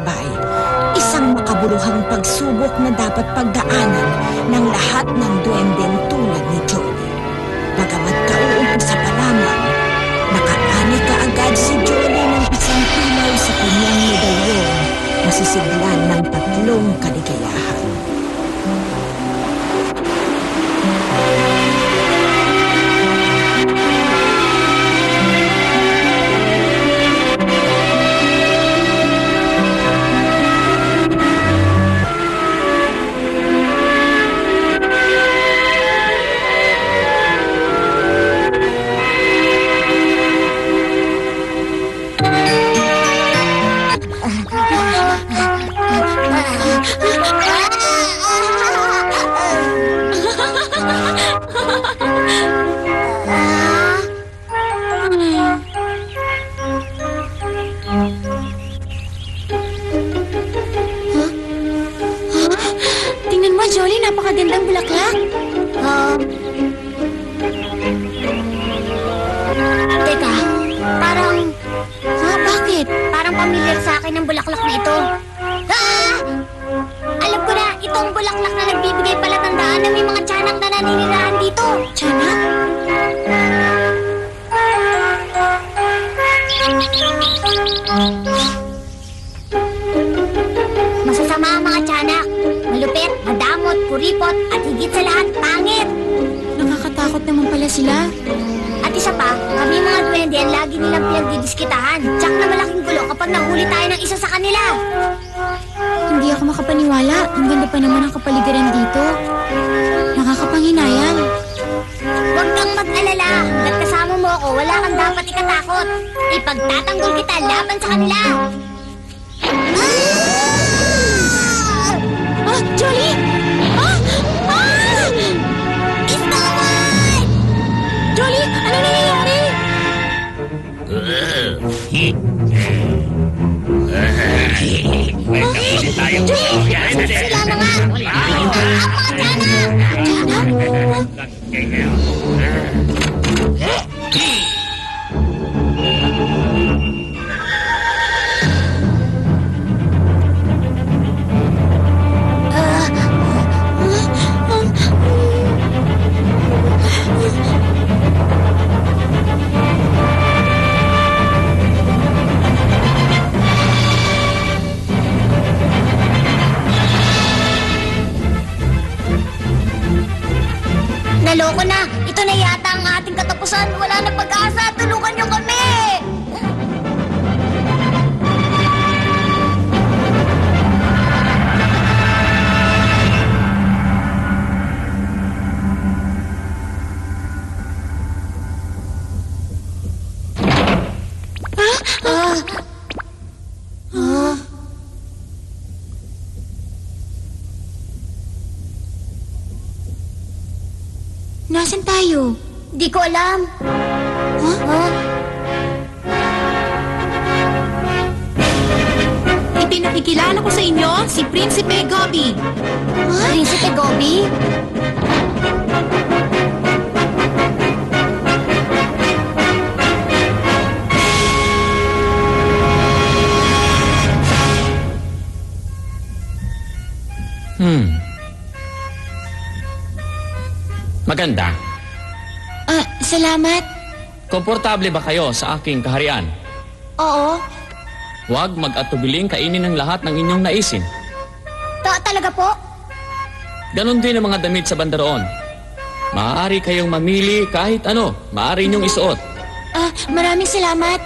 Bay, isang makabuluhang pagsubok na dapat pagdaanan ng lahat ng duwendeng tulad ni Jolie. Bagamat kauumpisa pa lamang, nakaani kaagad si Jolie ng isang pilay sa kanyang medalyon na sisiglan ng tatlong kaligayahan. Akin ang bulaklak na ito. Ah! Alam ko na, itong bulaklak na nagbibigay palatandaan na may mga tiyanak na naninirahan dito. Tiyanak? Masasama ang mga tiyanak. Malupit, madamot, kuripot, at higit sa lahat, pangit. Nakakatakot naman pala sila. At isa pa, kami mga duwende ang lagi nilang pinagdidiskitahan. Tsak na malaking gulo kapag nahuli tayo kanila. Hindi ako makapaniwala. Ang ganda pa naman ang kapaligiran dito. Nakakapanghinayang. Huwag kang mag-alala. Hanggat kasama mo ako, wala kang dapat ikatakot. Ipagtatanggol kita laban sa kanila. Ah, Jolie! Ah! Ah! White! Jolie, ano nangyayari? Sila na nga! Ang mga tiyanak! Naloko na! Ito na yata ang ating katapusan. Wala na pag-asa. Di ko alam. Huh? Ipinakikilala ko sa inyo si Prinsipe Gobi. Prinsipe Gobi? Hmm. Maganda. Ah, salamat. Komportable ba kayo sa aking kaharian? Oo. Huwag mag-atubiling kainin ng lahat ng inyong naisin. Ta talaga po? Ganon din ang mga damit sa bandaroon. Maaari kayong mamili kahit ano. Maaari inyong isuot. Ah, maraming salamat.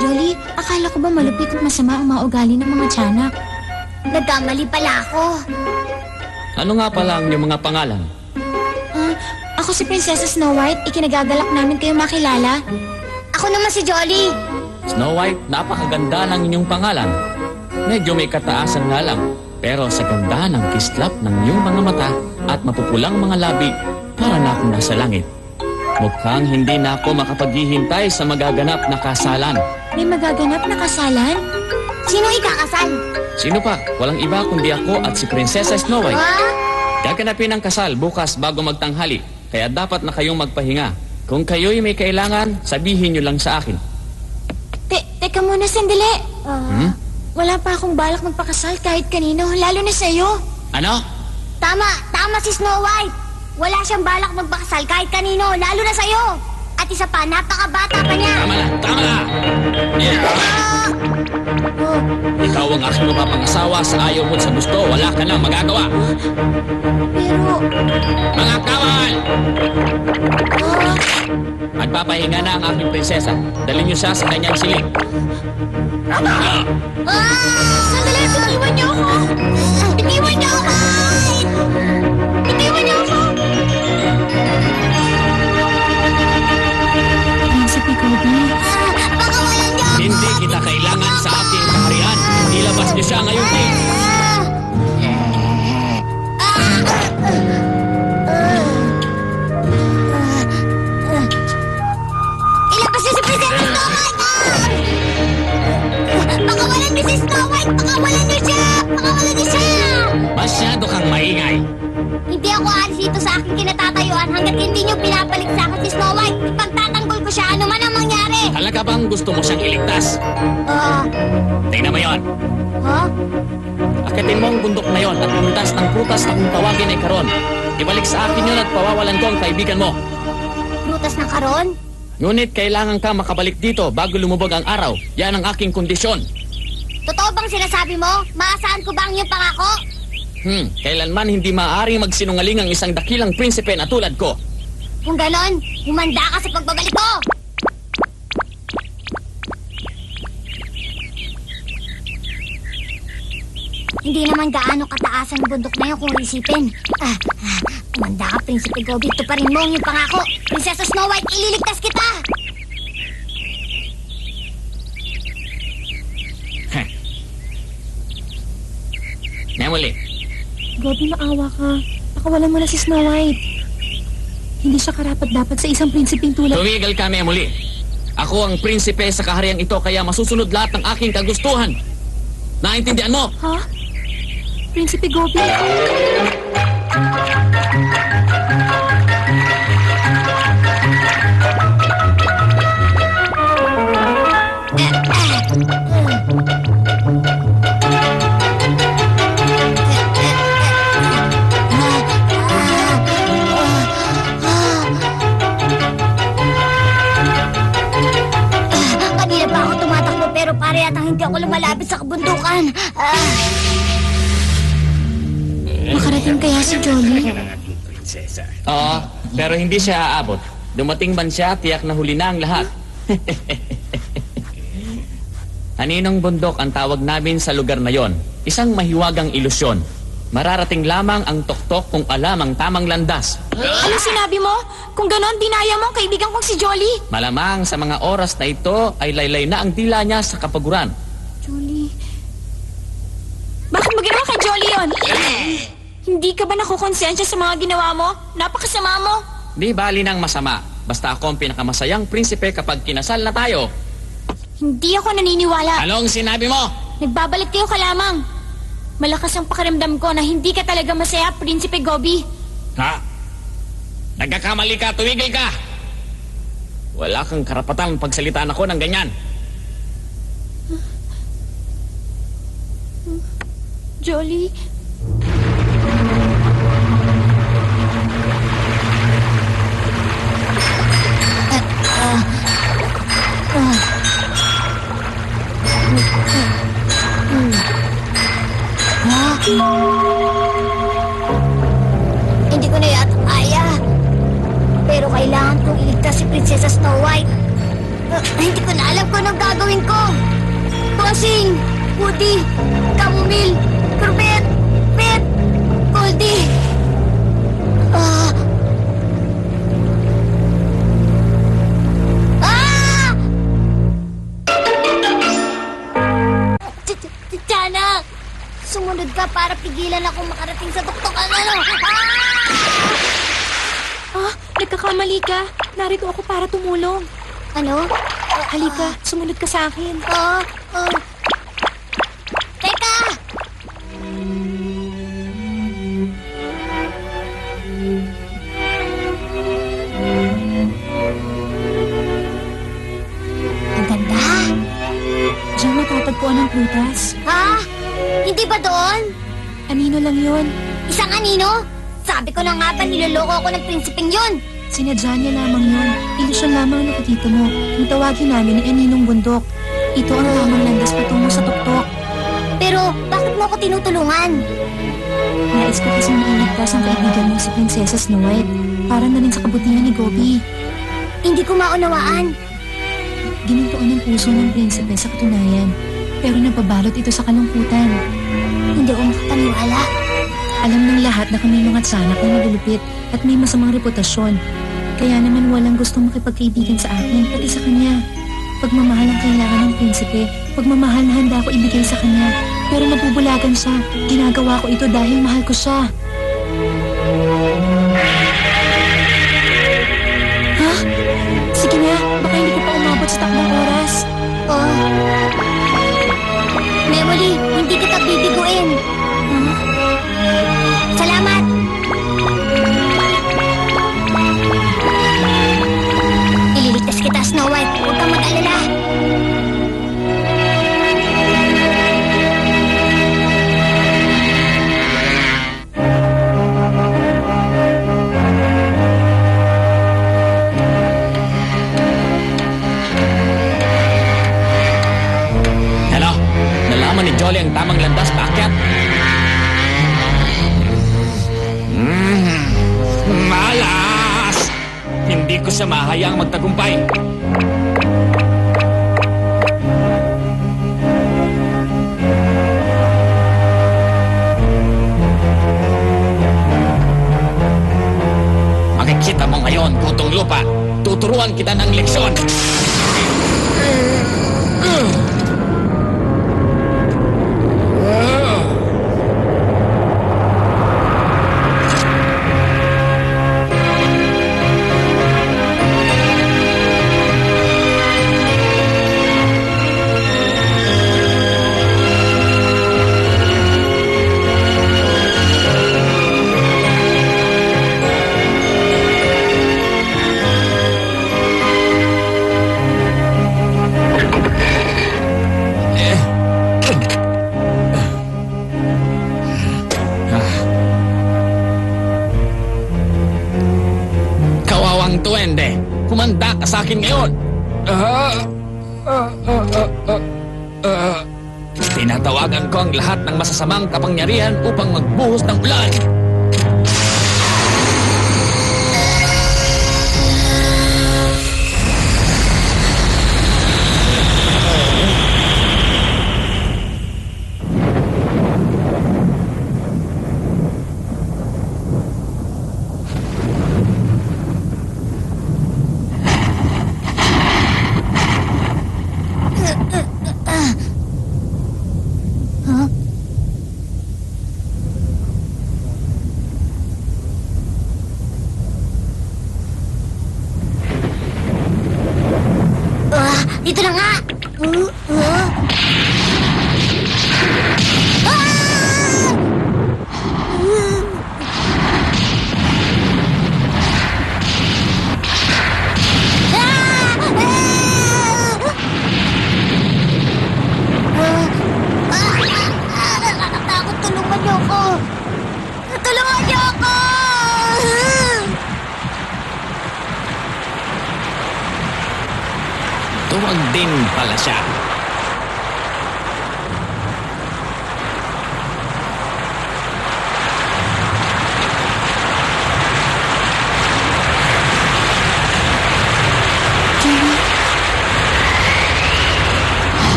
Jolie, akala ko ba malupit at masama ang mga ugali ng mga tiyanak? Nagkamali pala ako. Ano nga pala ang inyong mga pangalan? Ako si Prinsesa Snow White. Ikinagagalak namin kayo makilala. Ako naman si Jolly. Snow White, napakaganda ng inyong pangalan. Medyo may kataasan nga lang. Pero sa ganda ng kislap ng iyong mga mata at mapupulang mga labi, para na akong nasa langit. Mukhang hindi na ako makapaghihintay sa magaganap na kasalan. May magaganap na kasalan? Sino ikakasal? Sino pa? Walang iba kundi ako at si Prinsesa Snow White. Gaganapin ang kasal bukas bago magtanghali, kaya dapat na kayong magpahinga. Kung kayo'y may kailangan, sabihin nyo lang sa akin. Te, teka muna sandali. Ah, Hmm? Wala pa akong balak magpakasal kahit kanino, lalo na sa'yo. Ano? Tama, tama si Snow White. Wala siyang balak magpakasal kahit kanino, lalo na sa'yo. At isa pa, napakabata pa niya. Tama na, tama na! Yeah. Ikaw ang aking mapapangasawa sa ayaw mo sa gusto. Wala ka nang magagawa. Pero, Mga kawal! ah, Magpapahinga na ang aking prinsesa. Dalhin niyo siya sa kanyang siling. ah! sandali, bitiwan niyo ako! Bitiwan niyo ako! Niyo siya ngayon eh. Ilabas niyo si Princess Snow White! Pakawalan niyo si Snow White! Pakawalan niyo siya! Pakawalan niyo siya! Masyado kang maingay. Hindi ako aalis dito sa aking kinatatayuan hanggat hindi niyo pinapalik sa akin si Snow White. Ipagtatanggol ko siya ano man ang mangyari. Talaga bang gusto mo siyang iligtas? Ah, Tingnan mo yon. Ha? Akitin mo ang bundok na yon at pumuntas ng prutas na kung tawagin ay karon. Ibalik sa akin yun at pawawalan ko ang kaibigan mo. Prutas ng karon? Ngunit kailangan ka makabalik dito bago lumubog ang araw. Yan ang aking kondisyon. Totoo bang sinasabi mo? Maasahan ko ba ang iyong pangako? Hmm, kailanman hindi maaaring magsinungaling ang isang dakilang prinsipe na tulad ko. Kung ganon, humanda ka sa pagbabalik ko! Hindi naman gaano kataas ang bundok na yun kung isipin. Ah, ah, humanda ka, Prinsipe Gobi. Ito pa rin mo ang iyong pangako. Prinsesa Snow White, ililigtas kita! Heh. Nemuli, Gobi, maawa ka. Pakawalan mo na si Snow White. Hindi siya karapat dapat sa isang prinsipeng tulad. tumigil ka, Memuli. Ako ang prinsipe sa kahariang ito kaya masusunod lahat ng aking kagustuhan. Naintindihan mo? Ha? Prinsipe Gobi? Kanina pa ako tumatakbo pero pare yata hindi ako lumalapit sa kabundukan. Ah, Makarating kaya si Jolly? Oo, pero hindi siya aabot. Dumating man siya, tiyak na huli na ang lahat. Aninong bundok ang tawag namin sa lugar na yon? Isang mahiwagang ilusyon. Mararating lamang ang tuktok kung alam ang tamang landas. Ano sinabi mo? Kung ganon, dinaya mo ang kaibigan kong si Jolly. Malamang sa mga oras na ito ay laylay na ang dila niya sa kapaguran. Jolly... Bakit mo ginawa kay Jolly yun? Hindi ka ba nakukonsensya sa mga ginawa mo? Napakasama mo. Di bali ng masama. Basta ako ang pinakamasayang prinsipe kapag kinasal na tayo. Hindi ako naniniwala. Anong sinabi mo? Nagbabalik kayo ka lamang. Malakas ang pakiramdam ko na hindi ka talaga masaya, Prinsipe Gobi. Ha? Nagkakamali ka, tumigil ka! Wala kang karapatan pagsalitaan ako ng ganyan. Jolly, hindi ko na yata kaya. Pero kailangan kong iligtas si Prinsesa Snow White. Ah, hindi ko na alam kung anong gagawin ko. Bossing, Woody, Camomile, pigilan ako makarating sa tuktokan ano? Ah! ah, nagkakamali ka. Narito ako para tumulong. Ano? Halika, sumunod ka sa akin. Ah, ah. Teka! Ang ganda. Diyan matatagpuan ang prutas. Ha? Hindi ba doon? Anino lang yun. Isang anino? Sabi ko na nga ba niloloko ako ng prinsipeng yun? Sinadya niya lamang yun. Ilusyon lamang ang nakikita mo. Yung tawagin namin ay Aninong Bundok. Ito ang tamang landas patungo sa tuktok. Pero bakit mo ako tinutulungan? Nais ko kasing mailigtas ang kaibigan mo si Prinsesa Snow White. Para na rin sa kabutihan ni Gopi. Hindi ko maunawaan. Ginintuan ang puso ng prinsipe sa katunayan. Pero napabalot ito sa kalungkutan. Hindi ako makapaniwala. Alam ng lahat na kami mga tsanak na nagulupit at may masamang reputasyon. Kaya naman walang gustong makipagkaibigan sa akin, pati sa kanya. Pagmamahal ang kailangan ng prinsipe, pagmamahal na handa ko ibigay sa kanya. Pero nabubulagan siya. Ginagawa ko ito dahil mahal ko siya. Ha? Sige na, baka hindi ko pa umabot sa takbong oras. Oh. Memory, hindi kita bibiguin. Hindi ko siya mahayaang magtagumpay. Makikita mo ngayon, putong lupa. Tuturuan kita ng leksyon. Masasamang kapangyarihan upang magbuhos ng ulan. Ah, dito na nga! Uh, Tuwag din pala siya. Julie,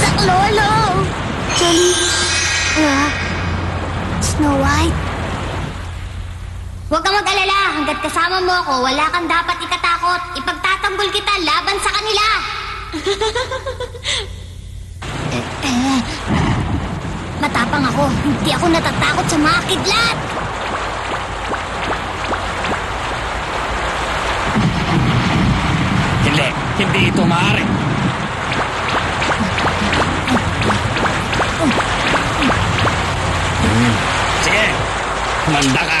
Sa lolo! Julie, Ah, Snow White? Hanggat kasama mo ako, wala kang dapat ikatakot. Ipagtatanggol kita laban sa kanila. eh, eh, matapang ako. Hindi ako natatakot sa mga kidlat. Hindi, hindi ito maaari. Sige, kumanda ka.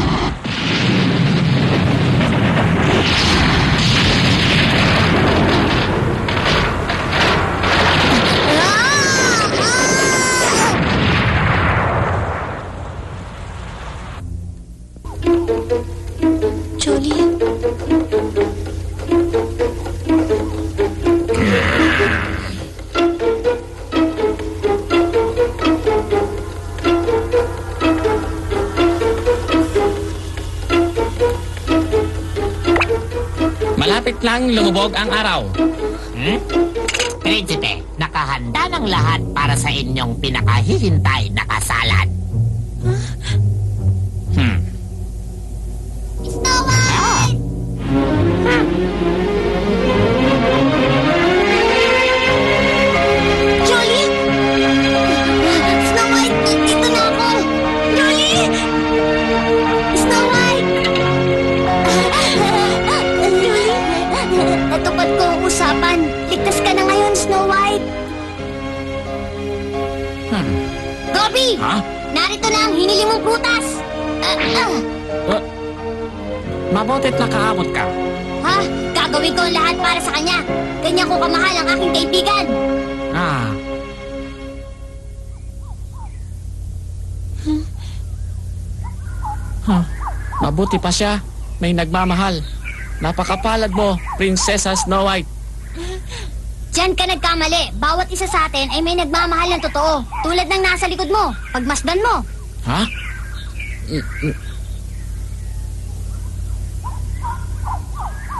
Lumubog ang araw. Hmm? Prinsipe, nakahanda ng lahat para sa inyong pinakahihintay na kasalan. Hmm. Gobi! Ha? Narito na ang hinili mong prutas! Ah, ah. Mabutit nakaabot ka. Ha? Gagawin ko ang lahat para sa kanya. Ganyan ko kamahal ang aking kaibigan. Ah. Huh. Mabuti pa siya. May nagmamahal. Napakapalad mo, Prinsesa Snow White. Diyan ka nagkamali. Bawat isa sa atin ay may nagmamahal ng totoo. Tulad ng nasa likod mo. Pagmasdan mo. Ha?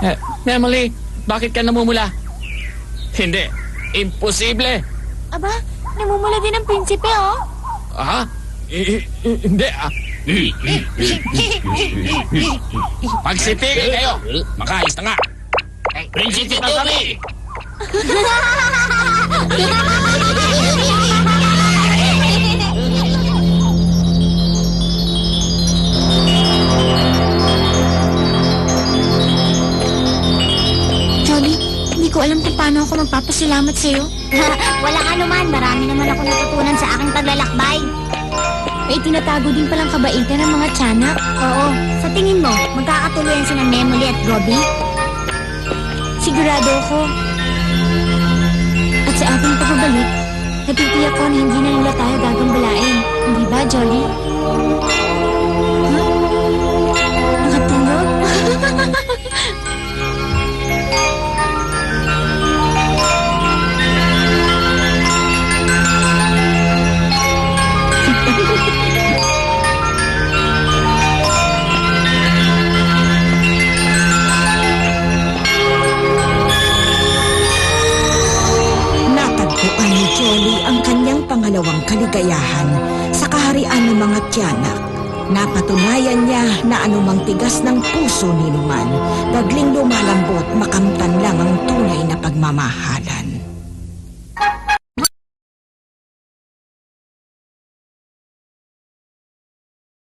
Eh, Emily, bakit ka namumula? Hindi. Imposible. Aba, namumula din ang prinsipe, oh. Ha? I- i- hindi ah. Pagsipigil kayo. Makaalis na nga. Prinsipe na Jolie, hindi ko alam kung paano ako magpapasalamat sa'yo. Walang anuman. Marami naman ako natutunan sa aking paglalakbay. May tinatago din palang kabaitan ng mga tiyanak. Oo. Sa tingin mo, magkakatuluyan si ng Memoli at Gobi? Sigurado ako. Sa ating pagbabalik, natitiyak ko na hindi na nila tayo gagambalain. Hindi ba, Jolly? Kaligayahan sa kaharian ng mga tiyanak. Napatunayan niya na anumang tigas ng puso ni Numan, bagling lumalambot makamtan lang ang tunay na pagmamahalan.